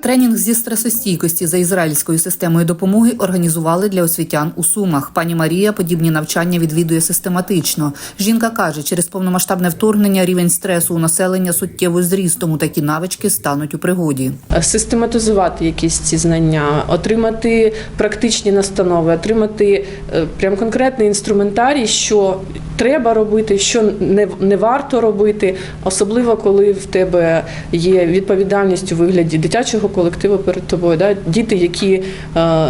Тренінг зі стресостійкості за ізраїльською системою допомоги організували для освітян у Сумах. Пані Марія подібні навчання відвідує систематично. Жінка каже, через повномасштабне вторгнення рівень стресу у населення суттєво зріс, тому такі навички стануть у пригоді. систематизувати якісь ці знання, отримати практичні настанови, отримати е, прям конкретний інструментарій, що треба робити, що не, не варто робити, особливо коли в тебе є відповідальність у вигляді дитячого колективу перед тобою. Да? Діти, які. е,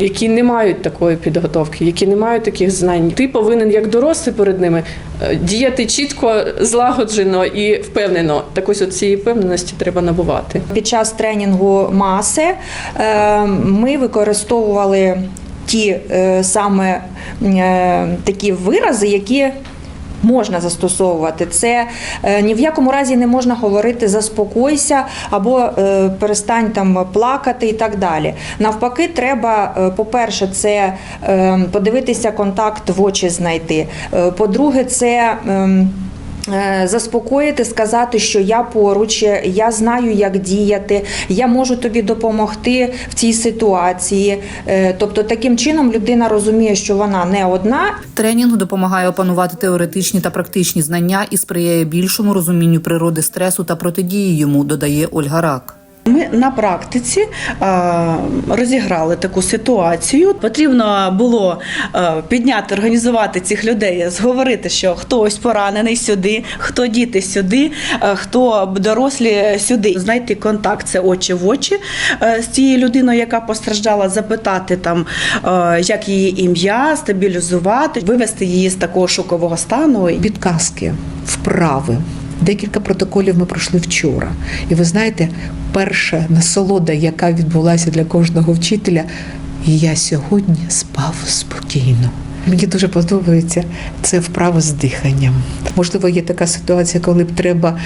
які не мають такої підготовки, які не мають таких знань, ти повинен як дорослий перед ними е, діяти чітко, злагоджено і впевнено. Так ось цієї впевненості треба набувати. Під час тренінгу маси е, ми використовували ті саме такі вирази, які можна застосовувати. Це е, ні в якому разі не можна говорити заспокойся або е, перестань там плакати і так далі. Навпаки, треба, е, по-перше, це е, подивитися контакт в очі знайти. По-друге, це. Е, Заспокоїти, сказати, що я поруч, я знаю, як діяти, я можу тобі допомогти в цій ситуації. Е, Тобто, таким чином людина розуміє, що вона не одна, Тренінг допомагає опанувати теоретичні та практичні знання і сприяє більшому розумінню природи стресу та протидії йому, додає Ольга Рак. Ми на практиці розіграли таку ситуацію. Потрібно було підняти, організувати цих людей, зговорити, що хтось поранений сюди, хто діти сюди, хто дорослі сюди. Знайти контакт це очі в очі е, з цією людиною, яка постраждала, запитати там, е, як її ім'я, стабілізувати, вивести її з такого шокового стану. підказки, вправи. Декілька протоколів ми пройшли вчора. І ви знаєте, перша насолода, яка відбулася для кожного вчителя, і я сьогодні спав спокійно. Мені дуже подобається це вправа з диханням. Можливо, є така ситуація, коли б треба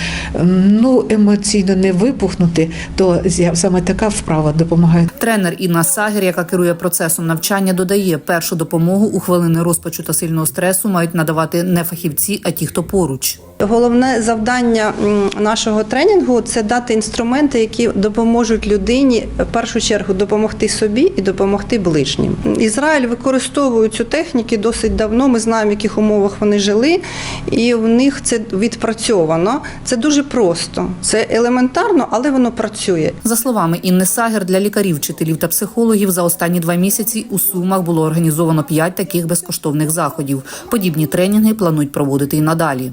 ну, емоційно не вибухнути, то саме така вправа допомагає Тренер Інна Сагер, яка керує процесом навчання, додає, першу допомогу у хвилини розпачу та сильного стресу мають надавати не фахівці, а ті, хто поруч. Головне завдання нашого тренінгу це дати інструменти, які допоможуть людині в першу чергу допомогти собі і допомогти ближнім. Ізраїль використовує цю техніку досить давно. Ми знаємо, в яких умовах вони жили, і в них це відпрацьовано. Це дуже просто, це елементарно, але воно працює. За словами Інни Сагер, для лікарів, вчителів та психологів за останні два місяці у Сумах було організовано п'ять таких безкоштовних заходів. Подібні тренінги планують проводити і надалі.